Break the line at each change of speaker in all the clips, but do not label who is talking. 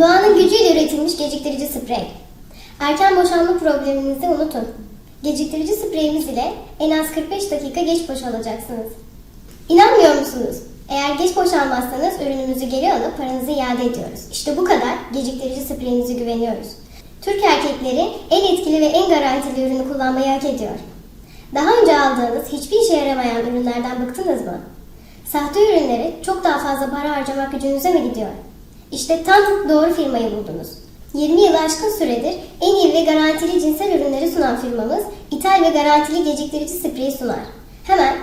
Doğanın gücüyle üretilmiş geciktirici sprey. Erken boşalma probleminizi unutun. Geciktirici spreyimiz ile en az 45 dakika geç boşalacaksınız. İnanmıyor musunuz? Eğer geç boşalmazsanız ürünümüzü geri alıp paranızı iade ediyoruz. İşte bu kadar geciktirici spreyimize güveniyoruz. Türk erkekleri en etkili ve en garantili ürünü kullanmayı hak ediyor. Daha önce aldığınız hiçbir işe yaramayan ürünlerden bıktınız mı? Sahte ürünleri çok daha fazla para harcamak gücünüze mi gidiyor? İşte tam doğru firmayı buldunuz. 20 yıl aşkın süredir en iyi ve garantili cinsel ürünleri sunan firmamız ithal ve garantili geciktirici spreyi sunar. Hemen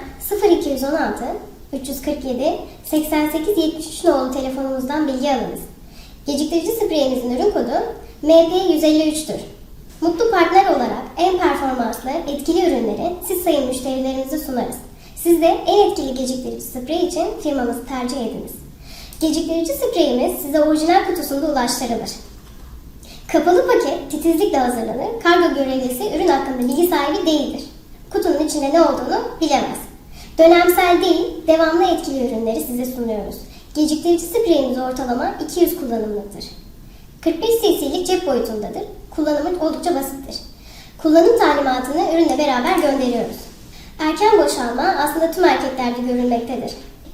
0216 347 88 73 nolu telefonumuzdan bilgi alınız. Geciktirici spreyimizin ürün kodu MP153'tür. Mutlu partner olarak en performanslı, etkili ürünleri siz sayın müşterilerinize sunarız. Siz de en etkili geciktirici sprey için firmamızı tercih ediniz. Geciktirici spreyimiz size orijinal kutusunda ulaştırılır. Kapalı paket titizlikle hazırlanır. Kargo görevlisi ürün hakkında bilgi sahibi değildir. Kutunun içinde ne olduğunu bilemez. Dönemsel değil, devamlı etkili ürünleri size sunuyoruz. Geciktirici spreyimiz ortalama 200 kullanımlıktır. 45 cc'lik cep boyutundadır. Kullanımı oldukça basittir. Kullanım talimatını ürünle beraber gönderiyoruz. Erken boşalma aslında tüm erkeklerde görülmektedir.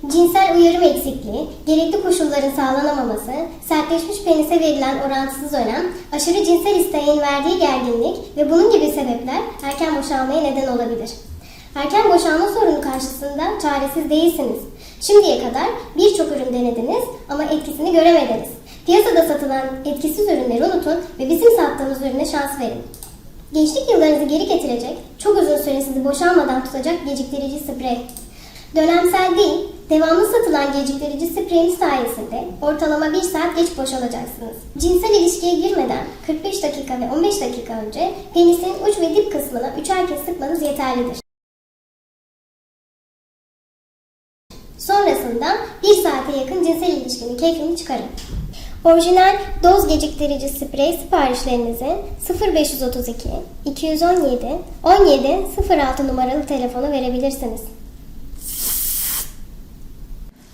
Cinsel uyarım eksikliği, gerekli koşulların sağlanamaması, sertleşmiş penise verilen orantısız önem, aşırı cinsel isteğin verdiği gerginlik ve bunun gibi sebepler erken boşalmaya neden olabilir. Erken boşalma sorunu karşısında çaresiz değilsiniz. Şimdiye kadar birçok ürün denediniz ama etkisini göremediniz. Piyasada satılan etkisiz ürünleri unutun ve bizim sattığımız ürüne şans verin. Gençlik yıllarınızı geri getirecek, çok uzun süre sizi boşalmadan tutacak geciktirici sprey. Dönemsel değil, devamlı satılan geciktirici spreyimiz sayesinde ortalama 1 saat geç boşalacaksınız. Cinsel ilişkiye girmeden 45 dakika ve 15 dakika önce penisin uç ve dip kısmına üçer kez sıkmanız yeterlidir. Sonrasında 1 saate yakın cinsel ilişkinin keyfini çıkarın. Orijinal doz geciktirici sprey siparişlerinizi 0532 217 17 06 numaralı telefona verebilirsiniz.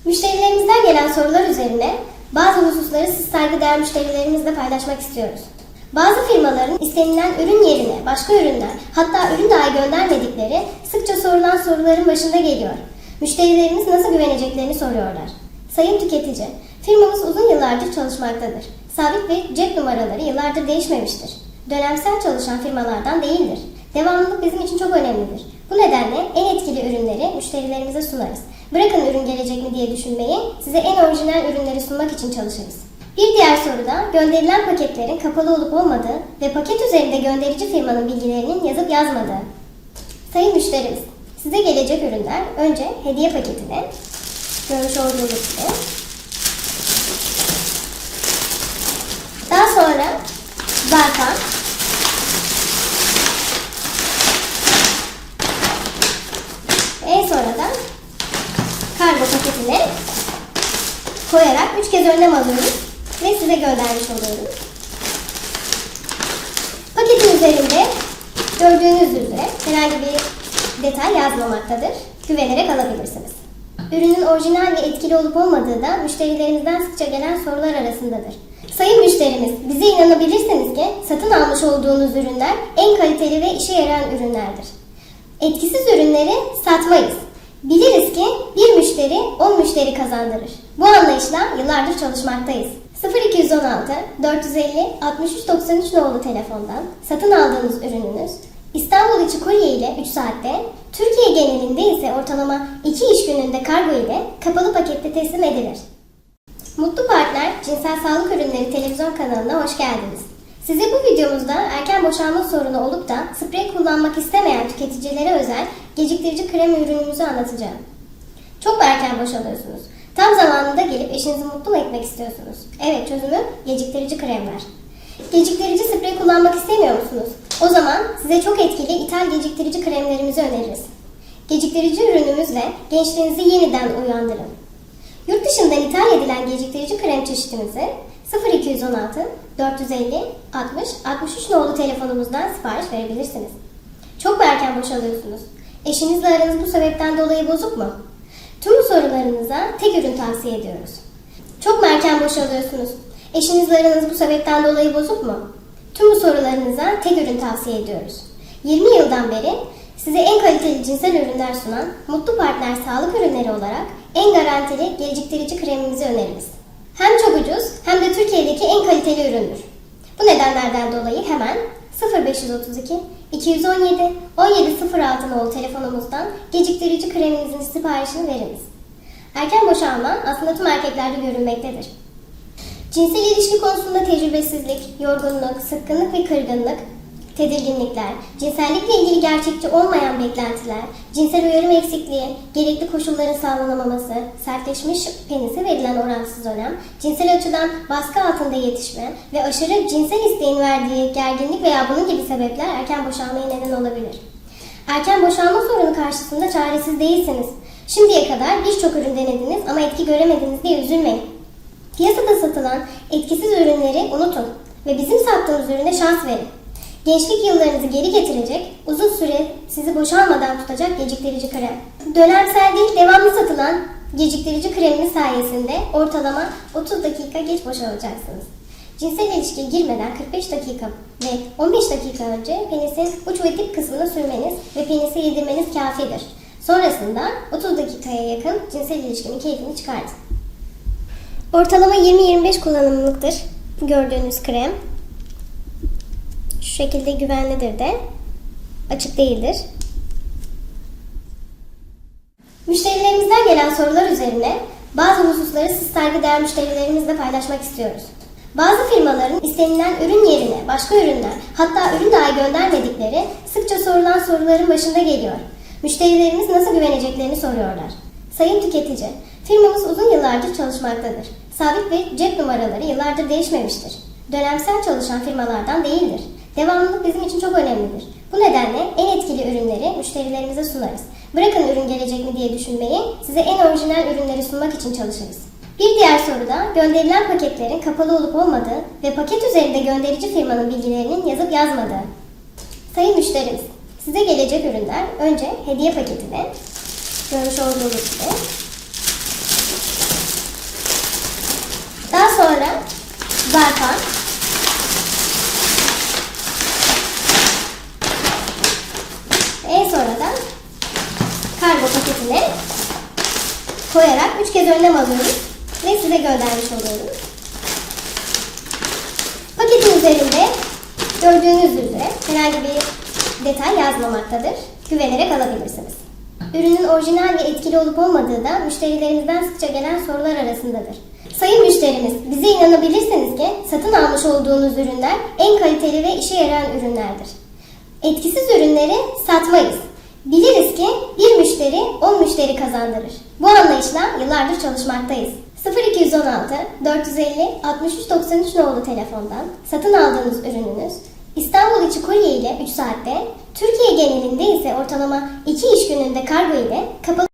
Müşterilerimizden gelen sorular üzerine bazı hususları siz saygıdeğer müşterilerimizle paylaşmak istiyoruz. Bazı firmaların istenilen ürün yerine başka ürünler hatta ürün dahi göndermedikleri sıkça sorulan soruların başında geliyor. Müşterilerimiz nasıl güveneceklerini soruyorlar. Sayın tüketici, firmamız uzun yıllardır çalışmaktadır. Sabit ve cep numaraları yıllardır değişmemiştir. Dönemsel çalışan firmalardan değildir. Devamlılık bizim için çok önemlidir. Bu nedenle en etkili ürünleri müşterilerimize sunarız. Bırakın ürün gelecek mi diye düşünmeyi, size en orijinal ürünleri sunmak için çalışırız. Bir diğer soruda gönderilen paketlerin kapalı olup olmadığı ve paket üzerinde gönderici firmanın bilgilerinin yazıp yazmadığı. Sayın müşterimiz, size gelecek ürünler önce hediye paketine, görmüş olduğunuz gibi. Daha sonra zarfa, en sonra da kargo paketine koyarak üç kez önlem alıyoruz ve size göndermiş oluyoruz. Paketin üzerinde gördüğünüz üzere herhangi bir detay yazmamaktadır. Güvenerek alabilirsiniz. Ürünün orijinal ve etkili olup olmadığı da müşterilerimizden sıkça gelen sorular arasındadır. Sayın müşterimiz, bize inanabilirsiniz ki satın almış olduğunuz ürünler en kaliteli ve işe yarayan ürünlerdir. Etkisiz ürünleri satmayız. Biliriz ki bir müşteri 10 müşteri kazandırır. Bu anlayışla yıllardır çalışmaktayız. 0216 450 63 93 nolu telefondan satın aldığınız ürününüz İstanbul içi kurye ile 3 saatte, Türkiye genelinde ise ortalama 2 iş gününde kargo ile kapalı pakette teslim edilir. Mutlu Partner Cinsel Sağlık Ürünleri televizyon kanalına hoş geldiniz. Size bu videomuzda erken boşalma sorunu olup da sprey kullanmak istemeyen tüketicilere özel geciktirici krem ürünümüzü anlatacağım. Çok erken boşalıyorsunuz? Tam zamanında gelip eşinizi mutlu mu etmek istiyorsunuz? Evet çözümü geciktirici kremler. Geciktirici sprey kullanmak istemiyor musunuz? O zaman size çok etkili ithal geciktirici kremlerimizi öneririz. Geciktirici ürünümüzle gençliğinizi yeniden uyandırın. Yurt dışından ithal edilen geciktirici krem çeşitimizi 0216 450 60 63 nolu telefonumuzdan sipariş verebilirsiniz. Çok erken boşalıyorsunuz? Eşinizle aranız bu sebepten dolayı bozuk mu? Tüm sorularınıza tek ürün tavsiye ediyoruz. Çok erken boşalıyorsunuz? Eşinizle aranız bu sebepten dolayı bozuk mu? Tüm sorularınıza tek ürün tavsiye ediyoruz. 20 yıldan beri size en kaliteli cinsel ürünler sunan Mutlu Partner Sağlık Ürünleri olarak en garantili geciktirici kremimizi öneririz. Hem çok ucuz hem de Türkiye'deki en kaliteli üründür. Bu nedenlerden dolayı hemen 0532 217 1706 nolu telefonumuzdan geciktirici kreminizin siparişini veriniz. Erken boşalma aslında tüm erkeklerde görülmektedir. Cinsel ilişki konusunda tecrübesizlik, yorgunluk, sıkkınlık ve kırgınlık, tedirginlikler, cinsellikle ilgili gerçekçi olmayan beklentiler, cinsel uyarım eksikliği, gerekli koşulların sağlanamaması, sertleşmiş penise verilen oransız önem, cinsel açıdan baskı altında yetişme ve aşırı cinsel isteğin verdiği gerginlik veya bunun gibi sebepler erken boşalmaya neden olabilir. Erken boşalma sorunu karşısında çaresiz değilsiniz. Şimdiye kadar birçok ürün denediniz ama etki göremediniz diye üzülmeyin. Piyasada satılan etkisiz ürünleri unutun ve bizim sattığımız ürüne şans verin. Gençlik yıllarınızı geri getirecek, uzun süre sizi boşalmadan tutacak geciktirici krem. Dönemsel değil, devamlı satılan geciktirici kremimiz sayesinde ortalama 30 dakika geç boşalacaksınız. Cinsel ilişkiye girmeden 45 dakika ve 15 dakika önce penisin uç ve dip kısmına sürmeniz ve penise yedirmeniz kafidir. Sonrasında 30 dakikaya yakın cinsel ilişkinin keyfini çıkartın. Ortalama 20-25 kullanımlıktır gördüğünüz krem. Şu şekilde güvenlidir de. Açık değildir. Müşterilerimizden gelen sorular üzerine bazı hususları siz saygıdeğer müşterilerimizle paylaşmak istiyoruz. Bazı firmaların istenilen ürün yerine başka ürünler hatta ürün dahi göndermedikleri sıkça sorulan soruların başında geliyor. Müşterilerimiz nasıl güveneceklerini soruyorlar. Sayın tüketici, firmamız uzun yıllardır çalışmaktadır. Sabit ve cep numaraları yıllardır değişmemiştir. Dönemsel çalışan firmalardan değildir. Devamlılık bizim için çok önemlidir. Bu nedenle en etkili ürünleri müşterilerimize sunarız. Bırakın ürün gelecek mi diye düşünmeyi, size en orijinal ürünleri sunmak için çalışırız. Bir diğer soruda gönderilen paketlerin kapalı olup olmadığı ve paket üzerinde gönderici firmanın bilgilerinin yazıp yazmadığı. Sayın müşterimiz, size gelecek ürünler önce hediye paketine, görmüş olduğunuz gibi, daha sonra zarfa, en sonra da kargo paketine koyarak üç kez önlem alıyoruz ve size göndermiş oluyoruz. Paketin üzerinde gördüğünüz üzere herhangi bir detay yazmamaktadır. Güvenerek alabilirsiniz. Ürünün orijinal ve etkili olup olmadığı da müşterilerimizden sıkça gelen sorular arasındadır. Sayın müşterimiz, bize inanabilirsiniz ki satın almış olduğunuz ürünler en kaliteli ve işe yarayan ürünlerdir. Etkisiz ürünleri satmayız. Biliriz ki bir müşteri 10 müşteri kazandırır. Bu anlayışla yıllardır çalışmaktayız. 0216 450 6393 nolu telefondan satın aldığınız ürününüz İstanbul içi kurye ile 3 saatte, Türkiye genelinde ise ortalama 2 iş gününde kargo ile kapalı